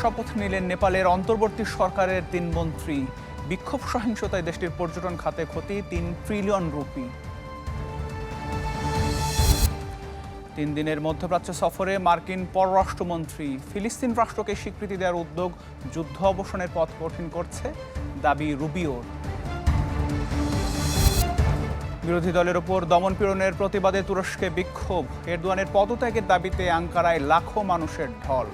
শপথ নিলেন নেপালের অন্তর্বর্তী সরকারের তিন মন্ত্রী। বিক্ষোভ সহিংসতায় দেশটির পর্যটন খাতে ক্ষতি তিন ট্রিলিয়ন রুপি তিন দিনের মধ্যপ্রাচ্য সফরে মার্কিন পররাষ্ট্রমন্ত্রী ফিলিস্তিন রাষ্ট্রকে স্বীকৃতি দেওয়ার উদ্যোগ যুদ্ধ অবসানের পথ কঠিন করছে দাবি রুবিওর বিরোধী দলের ওপর দমনপীড়নের প্রতিবাদে তুরস্কে বিক্ষোভ। এরদোয়ানের পদত্যাগের দাবিতে আঙ্কারায় লাখো মানুষের ঢল।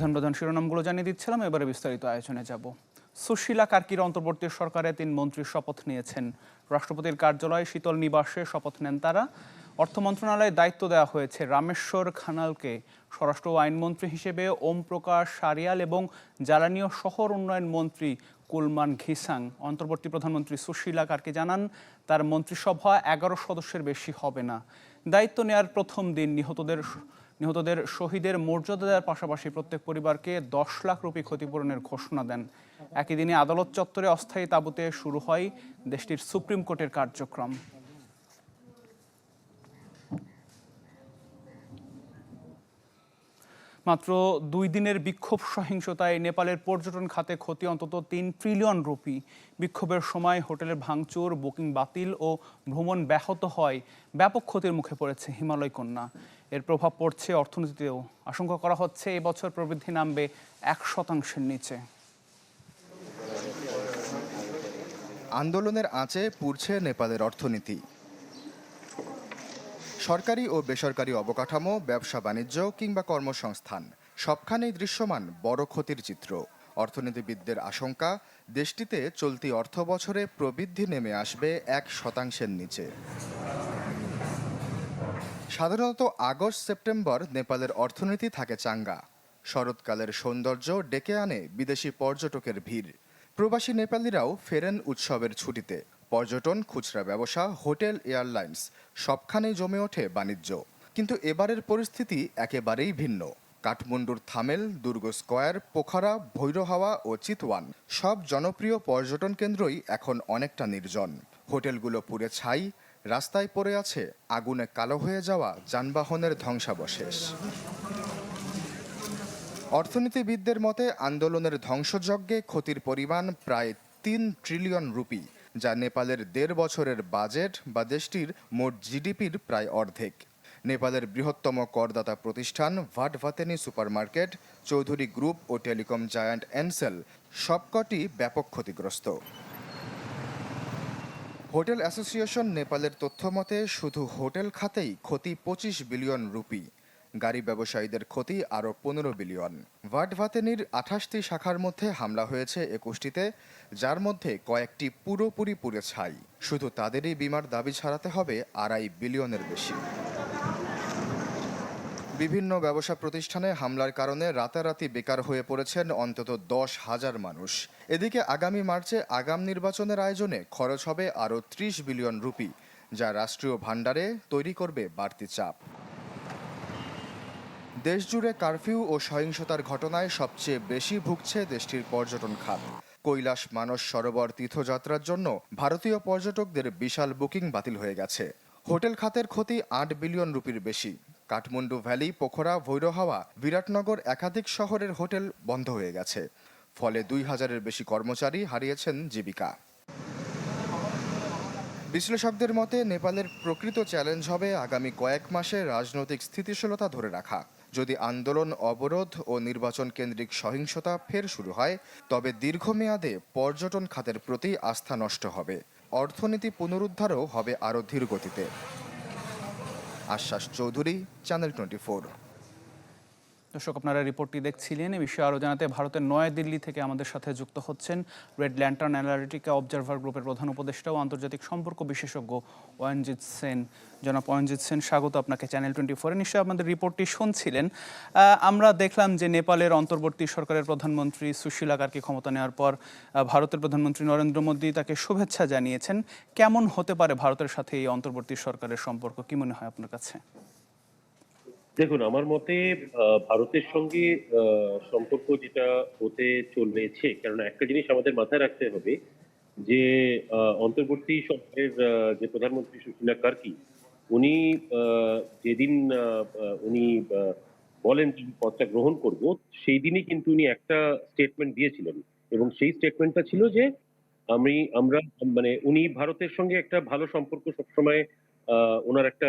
প্রধান প্রধান শিরোনামগুলো জানিয়ে দিচ্ছিলাম, এবারে বিস্তারিত আয়োজনে যাব। সুশীলা কার্কির অন্তর্বর্তী সরকারে তিন মন্ত্রী শপথ নিয়েছেন। রাষ্ট্রপতির কার্যালয়ে শীতল নিবাসে শপথ নেন তারা। অর্থ মন্ত্রণালয়ে দায়িত্ব দেওয়া হয়েছে রামেশ্বর খানালকে। স্বরাষ্ট্র আইনমন্ত্রী হিসেবে ওম প্রকাশ সারিয়াল এবং জ্বালানি ও শহর উন্নয়ন মন্ত্রী কুলমান ঘিসাং। অন্তর্বর্তী প্রধানমন্ত্রী সুশীলা কার্কি জানান, তার মন্ত্রিসভা এগারো সদস্যের বেশি হবে না। দায়িত্ব নেয়ার প্রথম দিন নিহতদের নিহতদের শহীদের মর্যাদা দেওয়ার পাশাপাশি প্রত্যেক পরিবারকে দশ লাখ রুপি ক্ষতিপূরণের ঘোষণা দেন। একই দিনে আদালত চত্বরে অস্থায়ী তাঁবুতে শুরু হয় দেশটির সুপ্রিম কোর্টের কার্যক্রম। মাত্র দুই দিনের বিক্ষোভ সহিংসতায় নেপালের পর্যটন খাতে ক্ষতি অন্তত তিন ট্রিলিয়ন রুপি। বিক্ষোভের সময় হোটেলের ভাঙচুর, বুকিং বাতিল ও ভ্রমণ ব্যাহত হয়। ব্যাপক ক্ষতির মুখে পড়েছে হিমালয় কন্যা। এর প্রভাব পড়ছে অর্থনীতিতেও। আশঙ্কা করা হচ্ছে এবছর প্রবৃদ্ধি নামবে এক শতাংশের নিচে। আন্দোলনের আঁচে পুড়ছে নেপালের অর্থনীতি। সরকারি ও বেসরকারি অবকাঠামো, ব্যবসা বাণিজ্য কিংবা কর্মসংস্থান, সবখানেই দৃশ্যমান বড় ক্ষতির চিত্র। অর্থনীতিবিদদের আশঙ্কা, দেশটিতে চলতি অর্থ বছরে প্রবৃদ্ধি নেমে আসবে এক শতাংশের নিচে। সাধারণত আগস্ট, সেপ্টেম্বর নেপালের অর্থনীতি থাকে চাঙ্গা। শরৎকালের সৌন্দর্য ডেকে আনে বিদেশি পর্যটকের ভিড়। প্রবাসী নেপালিরাও ফেরেন উৎসবের ছুটিতে। পর্যটন, খুচরা ব্যবসা, হোটেল, এয়ারলাইন্স সবখানেই জমে ওঠে বাণিজ্য। কিন্তু এবারের পরিস্থিতি একেবারেই ভিন্ন। কাঠমান্ডুর থামেল, দুর্গ স্কয়ার, পোখারা ভৈরহাওয়া ও চিতওয়ান সব জনপ্রিয় পর্যটন কেন্দ্রই এখন অনেকটা নির্জন। হোটেলগুলো পুড়ে ছাই, রাস্তায় পড়ে আছে আগুনে কালো হয়ে যাওয়া যানবাহনের ধ্বংসাবশেষ। অর্থনীতিবিদদের মতে, আন্দোলনের ধ্বংসযজ্ঞে ক্ষতির পরিমাণ প্রায় তিন ট্রিলিয়ন রুপি যা নেপালের দেড় বছরের বাজেট বা দেশটির মোট জিডিপির প্রায় অর্ধেক। নেপালের বৃহত্তম করদাতা প্রতিষ্ঠান ভাটভাতেনি সুপারমার্কেট, চৌধুরী গ্রুপ ও টেলিকম জায়ান্ট এনসেল সবকটি ব্যাপক ক্ষতিগ্রস্ত। হোটেল অ্যাসোসিয়েশন নেপালের তথ্য মতে শুধু হোটেল খাতেই ক্ষতি পঁচিশ বিলিয়ন রুপি। গাড়ি ব্যবসায়ীদের ক্ষতি আরও পনেরো বিলিয়ন। ভাটভাতেনির আঠাশটি শাখার মধ্যে হামলা হয়েছে একুশটিতে, যার মধ্যে কয়েকটি পুরোপুরি পুড়ে ছাই। শুধু তাদেরই বিমার দাবি ছাড়াতে হবে, আড়াই বিলিয়নের বেশি। বিভিন্ন ব্যবসা প্রতিষ্ঠানে হামলার কারণে রাতারাতি বেকার হয়ে পড়েছেন অন্তত দশ হাজার মানুষ। এদিকে আগামী মার্চে আগাম নির্বাচনের আয়োজনে খরচ হবে আরও ত্রিশ বিলিয়ন রুপি, যা রাষ্ট্রীয় ভাণ্ডারে তৈরি করবে বাড়তি চাপ। দেশজুড়ে কারফিউ ও সহিংসতার ঘটনায় সবচেয়ে বেশি ভুগছে দেশটির পর্যটন খাত। কৈলাস মানস সরোবর তীর্থযাত্রার জন্য ভারতীয় পর্যটকদের বিশাল বুকিং বাতিল হয়ে গেছে। হোটেল খাতের ক্ষতি আট বিলিয়ন রুপির বেশি। কাঠমান্ডু ভ্যালি, পোখরা, ভৈরহাওয়া, বিরাটনগর একাধিক শহরের হোটেল বন্ধ হয়ে গেছে। ফলে দুই হাজারের বেশি কর্মচারী হারিয়েছেন জীবিকা। বিশ্লেষকদের মতে, নেপালের প্রকৃত চ্যালেঞ্জ হবে আগামী কয়েক মাসে রাজনৈতিক স্থিতিশীলতা ধরে রাখা। যদি আন্দোলন অবরোধ ও নির্বাচন কেন্দ্রিক সহিংসতা ফের শুরু হয়, তবে দীর্ঘমেয়াদে পর্যটন খাতের প্রতি আস্থা নষ্ট হবে। অর্থনীতি পুনরুদ্ধারও হবে আরও ধীর গতিতে আশ্বাস চৌধুরী চ্যানেল টোয়েন্টি দর্শক, আপনারা রিপোর্টটি দেখছিলেন এই বিষয়ে আরও জানাতে ভারতের নয়াদিল্লি থেকে আমাদের সাথে যুক্ত হচ্ছেন রেড ল্যান্টার্ন অ্যানালিটিকা অবজারভার গ্রুপের প্রধান উপদেষ্টা ও আন্তর্জাতিক সম্পর্ক বিশেষজ্ঞ ওয়নজিৎ সেন। জনাব ওয়নজিৎ সেন, স্বাগত আপনাকে চ্যানেল টোয়েন্টি ফোরে। নিশ্চয়ই আপনাদের রিপোর্টটি শুনছিলেন। আমরা দেখলাম যে নেপালের অন্তর্বর্তী সরকারের প্রধানমন্ত্রী সুশীলা কার্কি ক্ষমতা নেওয়ার পর ভারতের প্রধানমন্ত্রী নরেন্দ্র মোদী তাকে শুভেচ্ছা জানিয়েছেন। কেমন হতে পারে ভারতের সাথে এই অন্তর্বর্তী সরকারের সম্পর্ক? কি মনে হয় আপনার কাছে? দেখুন, আমার মতে ভারতের সঙ্গে সম্পর্ক যেটা হতে চলেছে, কেননা একটা জিনিস আমাদের মাথায় রাখতে হবে যে অন্তর্বর্তী সরকারের যে প্রধানমন্ত্রী সুশীলা কার্কি, উনি যেদিন উনি বলেন যে পদটা গ্রহণ করব, সেই দিনই কিন্তু উনি একটা স্টেটমেন্ট দিয়েছিলেন। এবং সেই স্টেটমেন্টটা ছিল যে, আমি, আমরা মানে উনি ভারতের সঙ্গে একটা ভালো সম্পর্ক সবসময় ওনার একটা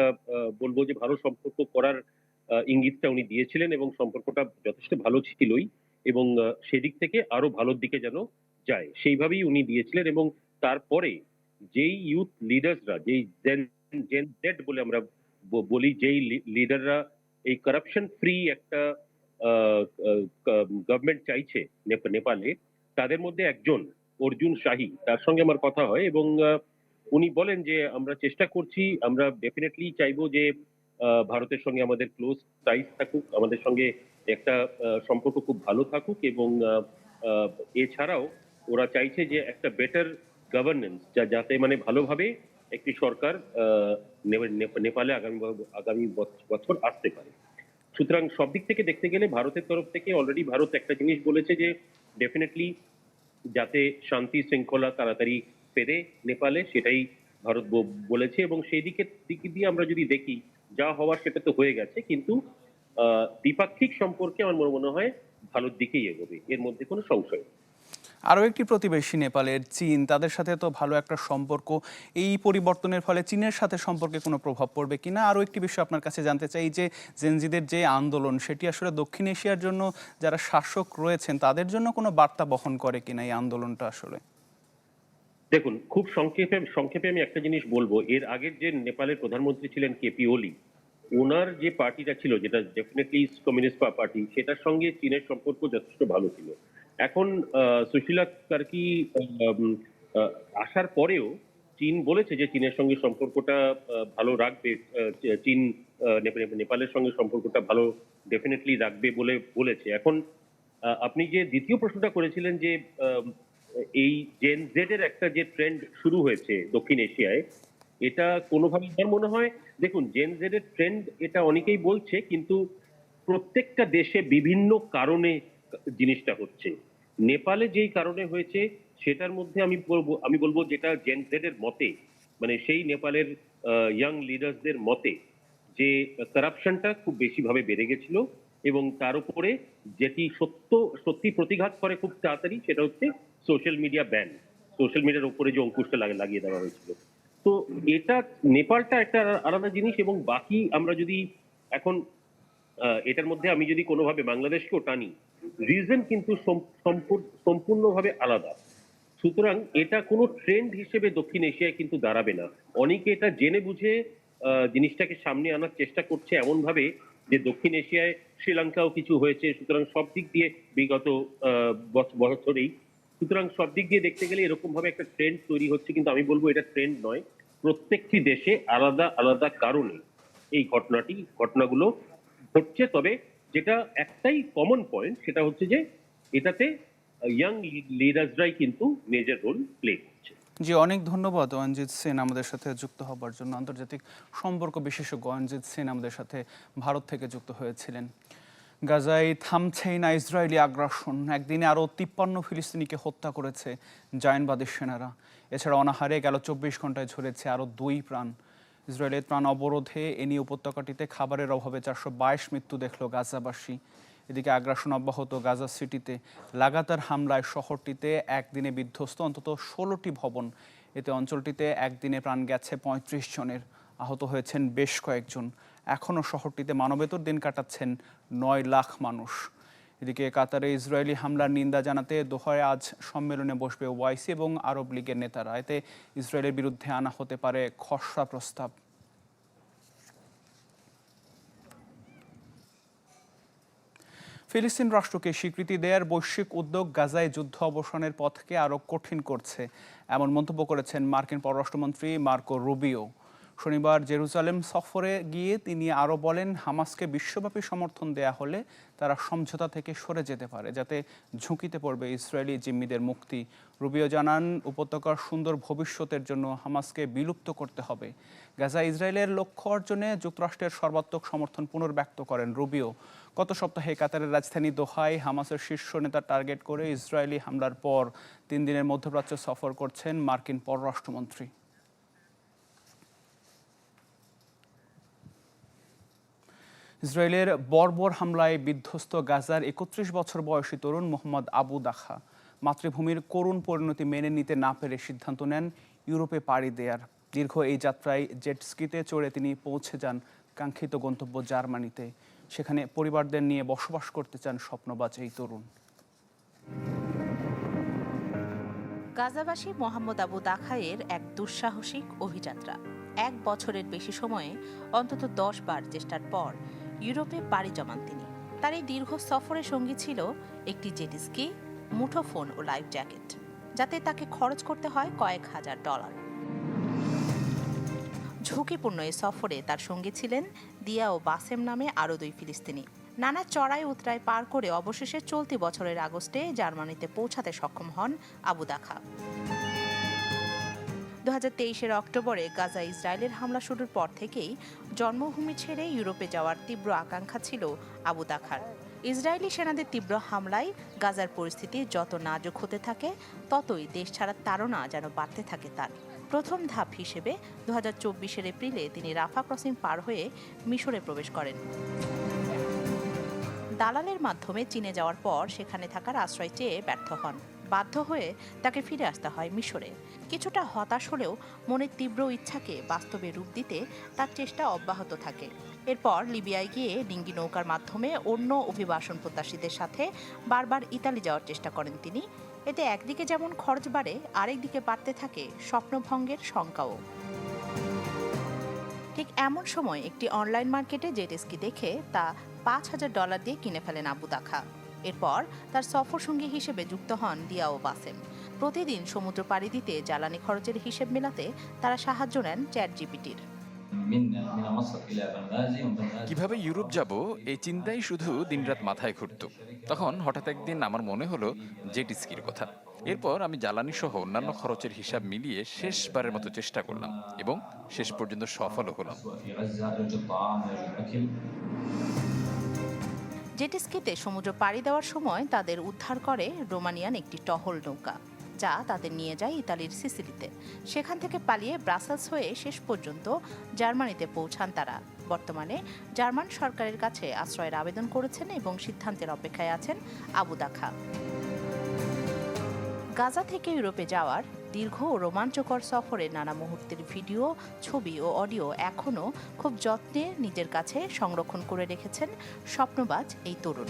বলব যে ভালো সম্পর্ক করার ইঙ্গিতটা উনি দিয়েছিলেন এবং সম্পর্কটা যথেষ্ট ভালো ছিলই এবং সেদিক থেকে আরও ভালোর দিকে যেন যায়। সেইভাবেই উনি দিয়েছিলেন এবং তারপরে যেই ইউথ লিডার্সরা যেই জেন জেন বলে আমরা বলি, যেই লিডাররা এই কারাপশন ফ্রি একটা গভর্নমেন্ট চাইছে নেপ- নেপালে, তাদের মধ্যে একজন, অর্জুন শাহী, তার সঙ্গে আমার কথা হয় এবং উনি বলেন যে, আমরা চেষ্টা করছি, আমরা ডেফিনেটলি চাইব যে ভারতের সঙ্গে আমাদের ক্লোজ টাইস থাকুক, আমাদের সঙ্গে একটা সম্পর্ক খুব ভালো থাকুক এবং এছাড়াও ওরা চাইছে যে একটা বেটার গভর্নেন্স যা, যাতে মানে ভালোভাবে একটি সরকার নেপালে আগামী আগামী বছ- বছর আসতে পারে। সুতরাং সব দিক থেকে দেখতে গেলে ভারতের তরফ থেকে অলরেডি ভারত একটা জিনিস বলেছে যে ডেফিনেটলি যাতে শান্তি, শৃঙ্খলা তাড়াতাড়ি ফেরে নেপালে, সেটাই ভারত বলেছে এবং সেই দিকে দিক দিয়ে আমরা যদি দেখি যা হওয়ার সেটা তো হয়ে গেছে, কিন্তু দ্বিপাক্ষিক সম্পর্কে আমার মনে- হয় ভালোর দিকেই এগোবে, এর মধ্যে কোনো সংশয় নেই। আরও একটি প্রতিবেশী নেপালের চীন, তাদের সাথে তো ভালো একটা সম্পর্ক, এই পরিবর্তনের ফলে চীনের সাথে সম্পর্কে কোনো প্রভাব পড়বে কিনা আরও একটি বিষয় আপনার কাছে জানতে চাই যে জেনজিদের যে আন্দোলন, সেটি আসলে দক্ষিণ এশিয়ার জন্য যারা শাসক রয়েছেন, তাদের জন্য কোনো বার্তা বহন করে কিনা এই আন্দোলনটা আসলে দেখুন, খুব সংক্ষেপে সংক্ষেপে আমি একটা জিনিস বলব। এর আগের যে নেপালের প্রধানমন্ত্রী ছিলেন কেপি ওলি ওনার যে পার্টিটা ছিল, যেটা ডেফিনেটলি কমিউনিস্ট পার্টি সেটার সঙ্গে চীনের সম্পর্ক যথেষ্ট ভালো ছিল। এখন সুশীলা কার্কি আসার পরেও চীন বলেছে যে চীনের সঙ্গে সম্পর্কটা ভালো রাখবে চীন নেপালের সঙ্গে সম্পর্কটা ভালো ডেফিনেটলি রাখবে বলে বলেছে। এখন আপনি যে দ্বিতীয় প্রশ্নটা করেছিলেন যে এই জেন জেড এর একটা যে ট্রেন্ড শুরু হয়েছে দক্ষিণ এশিয়ায়, এটা কোনোভাবে আমার মনে হয়, দেখুন জেন জেড এর ট্রেন্ড এটা অনেকেই বলছে, কিন্তু প্রত্যেকটা দেশে বিভিন্ন কারণে জিনিসটা হচ্ছে। নেপালে যেই কারণে হয়েছে, সেটার মধ্যে আমি বলব আমি বলব যেটা জেন জেড এর মতে মানে সেই নেপালের ইয়াং লিডার্সদের মতে, যে কারাপশনটা খুব বেশি ভাবে বেড়ে গেছিল এবং তার উপরে যেটি সত্য, সত্যি প্রতিঘাত করে খুব তাড়াতাড়ি, সেটা হচ্ছে সোশ্যাল মিডিয়া ব্যান সোশ্যাল মিডিয়ার উপরে যে অঙ্কুশটা লাগিয়ে দেওয়া হয়েছিল। তো এটা, নেপালটা একটা আলাদা জিনিস এবং বাকি আমরা যদি এখন এটার মধ্যে আমি যদি কোনোভাবে বাংলাদেশকেও টানি রিজন কিন্তু সম্পূর্ণভাবে আলাদা। সুতরাং এটা কোনো ট্রেন্ড হিসেবে দক্ষিণ এশিয়ায় কিন্তু দাঁড়াবে না। অনেকে এটা জেনে বুঝে জিনিসটাকে সামনে আনার চেষ্টা করছে এমনভাবে যে দক্ষিণ এশিয়ায় শ্রীলঙ্কাও কিছু হয়েছে, সুতরাং সব দিক দিয়ে বিগত বছরেই সুতরাং সব দিক দিয়ে দেখতে গেলে এরকম ভাবে একটা ট্রেন্ড তৈরি হচ্ছে, কিন্তু আমি বলব এটা ট্রেন্ড নয়। প্রত্যেকটি দেশে আলাদা আলাদা কারণে এই ঘটনাটি, ঘটনাগুলো ঘটছে। তবে যেটা একটাই কমন পয়েন্ট সেটা হচ্ছে যে এটাতে ইয়াং লিডার্সরাই কিন্তু মেজর রোল প্লে করছে। জি, অনেক ধন্যবাদ অঞ্জিত সেন আমাদের সাথে যুক্ত হবার জন্য। আন্তর্জাতিক সম্পর্ক বিশেষজ্ঞ অঞ্জিত সেন আমাদের সাথে ভারত থেকে যুক্ত হয়েছিলেন। গাজায় থামছেই না ইসরায়েলি আগ্রাসন। একদিনে আরও তিপ্পান্ন ফিলিস্তিনিকে হত্যা করেছে জায়নবাদী সেনারা। এছাড়া অনাহারে গেল চব্বিশ ঘন্টায় ঝরেছে আরও দুই প্রাণ। ইসরায়েলের প্রাণ অবরোধে এ নিয়ে উপত্যকাটিতে খাবারের অভাবে চারশো বাইশ মৃত্যু দেখল গাজাবাসী। এদিকে আগ্রাসন অব্যাহত গাজা সিটিতে। লাগাতার হামলায় শহরটিতে একদিনে বিধ্বস্ত অন্তত ষোলোটি ভবন। এতে অঞ্চলটিতে একদিনে প্রাণ গেছে পঁয়ত্রিশ জনের। আহত হয়েছেন বেশ কয়েকজন। এখনও শহরটিতে মানবেতর দিন কাটাচ্ছেন নয় লাখ মানুষ। এদিকে কাতারে ইসরায়েলি হামলার নিন্দা জানাতে দোহায় আজ সম্মেলনে বসবে ওয়াইসি এবং আরব লীগের নেতারা। এতে ইসরায়েলের বিরুদ্ধে আনা হতে পারে খসড়া প্রস্তাব। ফিলিস্তিন রাষ্ট্রকে স্বীকৃতি দেওয়ার বৈশ্বিক উদ্যোগ গাজায় যুদ্ধ অবসানের পথকে আরও কঠিন করছে, এমন মন্তব্য করেছেন মার্কিন পররাষ্ট্রমন্ত্রী মার্কো রুবিও। শনিবার জেরুজালেম সফরে গিয়ে তিনি আরও বলেন, হামাসকে বিশ্বব্যাপী সমর্থন দেয়া হলে তারা সমঝোতা থেকে সরে যেতে পারে, যাতে ঝুঁকিতে পড়বে ইসরায়েলি জিম্মিদের মুক্তি। রুবিও জানান, উপত্যকার সুন্দর ভবিষ্যতের জন্য হামাসকে বিলুপ্ত করতে হবে। গাজা ইসরায়েলের লক্ষ্য অর্জনে যুক্তরাষ্ট্রের সর্বাত্মক সমর্থন পুনর্ব্যক্ত করেন রুবিও। গত সপ্তাহে কাতারের রাজধানী দোহায় হামাসের শীর্ষ নেতা টার্গেট করে ইসরায়েলি হামলার পর তিন দিনের মধ্যপ্রাচ্য সফর করছেন মার্কিন পররাষ্ট্রমন্ত্রী। ইসরায়েলের বর্বর হামলায় বিধ্বস্ত গাজার একত্রিশ বছর বয়সী তরুণ মোহাম্মদ আবু দাখা মাতৃভূমির করুণ পরিণতি মেনে নিতে না পেরে সিদ্ধান্ত নেন ইউরোপে পাড়ি দেয়ার। দীর্ঘ এই যাত্রায় জেট স্কিতে চড়ে তিনি পৌঁছে যান কাঙ্ক্ষিত গন্তব্য জার্মানিতে। সেখানে পরিবারদের নিয়ে বসবাস করতে চান স্বপ্নবাজ এই তরুণ। গাজাবাসী মোহাম্মদ আবু দাখায়ের এক দুঃসাহসিক অভিযাত্রা। এক বছরের বেশি সময়ে অন্তত দশ বার চেষ্টার পর ইউরোপে পাড়ি জমান তিনি। তার এই দীর্ঘ সফরের সঙ্গী ছিল একটি জেটিস্কি মুঠোফোন ও লাইফ জ্যাকেট, যাতে তাকে খরচ করতে হয় কয়েক হাজার ডলার। ঝুঁকিপূর্ণ এই সফরে তার সঙ্গী ছিলেন দিয়া ও বাসেম নামে আরও দুই ফিলিস্তিনি। নানা চড়াই উতরাই পার করে অবশেষে চলতি বছরের আগস্টে জার্মানিতে পৌঁছাতে সক্ষম হন আবু দাখা। দু তেইশের অক্টোবরে গাজা ইসরায়েলের হামলা শুরুর পর থেকেই জন্মভূমি ছেড়ে ইউরোপে যাওয়ার তীব্র আকাঙ্ক্ষা ছিল আবু দাখার ইসরায়েলি সেনাদের তীব্র হামলায় গাজার পরিস্থিতি যত নাজুক হতে থাকে, ততই দেশ ছাড়ার তাড়না যেন বাড়তে থাকে তার। প্রথম ধাপ হিসেবে দু হাজার চব্বিশের এপ্রিলে তিনি রাফা ক্রসিং পার হয়ে মিশরে প্রবেশ করেন। দালালের মাধ্যমে চীনে যাওয়ার পর সেখানে থাকার আশ্রয় চেয়ে ব্যর্থ হন। বাধ্য হয়ে তাকে ফিরে আসতে হয় মিশরে। কিছুটা হতাশ হলেও মনের তীব্র ইচ্ছাকে বাস্তবে রূপ দিতে তার চেষ্টা অব্যাহত থাকে। এরপর লিবিয়ায় গিয়ে ডিঙ্গি নৌকার মাধ্যমে অন্য অভিবাসন প্রত্যাশীদের সাথে বারবার ইতালি যাওয়ার চেষ্টা করেন তিনি। এতে একদিকে যেমন খরচ বাড়ে, আরেকদিকে বাড়তে থাকে স্বপ্নভঙ্গের শঙ্কাও। ঠিক এমন সময় একটি অনলাইন মার্কেটে জেটেস্কি দেখে তা পাঁচ হাজার ডলার দিয়ে কিনে ফেলেন আবু দাখা। এরপর তার সফর সঙ্গী হিসেবে যুক্ত হন দিয়াও বাসেম। প্রতিদিন সমুদ্র পাড়ি দিতে জ্বালানি খরচের হিসেব মেলাতে তারা সাহায্য নেন চ্যাট জিপিটির কীভাবে ইউরোপ যাব এই চিন্তাই শুধু দিনরাত মাথায় ঘুরত। তখন হঠাৎ একদিন আমার মনে হলো জেট স্কির কথা। এরপর আমি জ্বালানি সহ অন্যান্য খরচের হিসাব মিলিয়ে শেষবারের মতো চেষ্টা করলাম এবং শেষ পর্যন্ত সফলও হলাম। জেটিস্কিতে সমুদ্র পাড়ি দেওয়ার সময় তাদের উদ্ধার করে রোমানিয়ান একটি টহল নৌকা। যা তাদের নিয়ে যায় ইতালির সিসিলিতে। সেখান থেকে পালিয়ে ব্রাসেলস হয়ে শেষ পর্যন্ত জার্মানিতে পৌঁছান তারা। বর্তমানে জার্মান সরকারের কাছে আশ্রয়ের আবেদন করেছেন এবং সিদ্ধান্তের অপেক্ষায় আছেন আবু দাখা। গাজা থেকে ইউরোপে যাওয়ার দীর্ঘ ও রোমাঞ্চকর সফরে নানা মুহূর্তের ভিডিও, ছবি ও অডিও এখনও খুব যত্নে নিজের কাছে সংরক্ষণ করে রেখেছেন স্বপ্নবাজ এই তরুণ।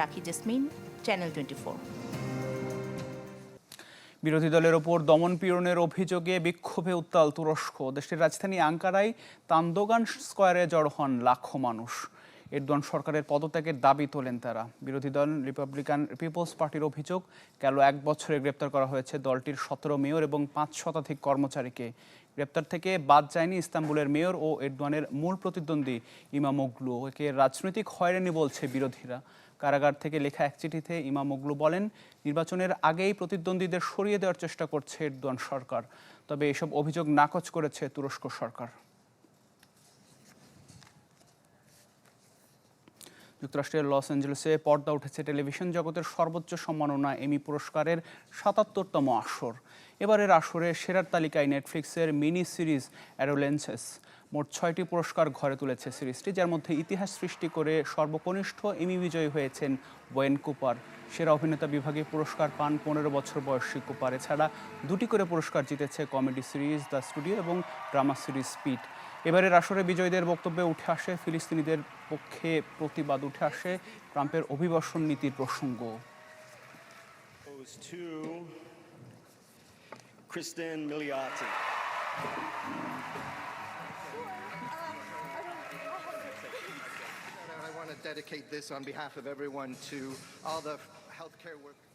রাখি জেসমিন, চ্যানেল টোয়েন্টি বিরোধী দলের ওপর দমন পীড়নের অভিযোগে বিক্ষোভে উত্তাল তুরস্ক। দেশটির রাজধানী আঙ্কারায় তান্দোগান স্কোয়ারে জড় হন লাখো মানুষ। এরদোয়ান সরকারের পদত্যাগের দাবি তোলেন তারা। বিরোধী দল রিপাবলিকান পিপলস পার্টির অভিযোগ, গেল এক বছরে গ্রেপ্তার করা হয়েছে দলটির সতেরো মেয়র এবং পাঁচ শতাধিক কর্মচারীকে। গ্রেপ্তার থেকে বাদ যায়নি ইস্তাম্বুলের মেয়র ও এরদোয়ানের মূল প্রতিদ্বন্দ্বী ইমামোগলু একে রাজনৈতিক হয়রানি বলছে বিরোধীরা। কারাগার থেকে লেখা এক চিঠিতে ইমামোগলু বলেন, নির্বাচনের আগেই প্রতিদ্বন্দ্বীদের সরিয়ে দেওয়ার চেষ্টা করছে এরদোয়ান সরকার। তবে এসব অভিযোগ নাকচ করেছে তুরস্ক সরকার। যুক্তরাষ্ট্রের লস অ্যাঞ্জেলেসে পর্দা উঠেছে টেলিভিশন জগতের সর্বোচ্চ সম্মাননা এমি পুরস্কারের সাতাত্তরতম আসর। এবারের আসরে সেরার তালিকায় নেটফ্লিক্সের মিনি সিরিজ অ্যারোলেন্সেস মোট ছয়টি পুরস্কার ঘরে তুলেছে সিরিজটি, যার মধ্যে ইতিহাস সৃষ্টি করে সর্বকনিষ্ঠ এমি বিজয়ী হয়েছেন ওয়েন কুপার। সেরা অভিনেতা বিভাগে পুরস্কার পান পনেরো বছর বয়সী কুপার। এছাড়া দুটি করে পুরস্কার জিতেছে কমেডি সিরিজ দ্য স্টুডিও এবং ড্রামা সিরিজ স্পিড। এবারের আসরে বিজয়ীদের বক্তব্যে উঠে আসে ফিলিস্তিনিদের পক্ষে প্রতিবাদ, উঠে আসে ট্রাম্পের অভিবাসন নীতির প্রসঙ্গ। Kristen Milioti. I want to dedicate this on behalf of everyone to all the healthcare workers.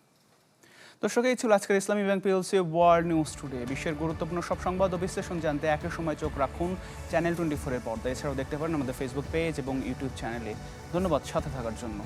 দর্শক এই ছিল আজকের Islami bank PLC world news today বিশ্বের গুরুত্বপূর্ণ সব সংবাদ ও বিশ্লেষণ জানতে একই সময় চোখ রাখুন চ্যানেল টোয়েন্টি ফোরের পর্দা এছাড়াও দেখতে পারেন আমাদের ফেসবুক পেজ এবং ইউটিউব চ্যানেলে ধন্যবাদ সাথে থাকার জন্য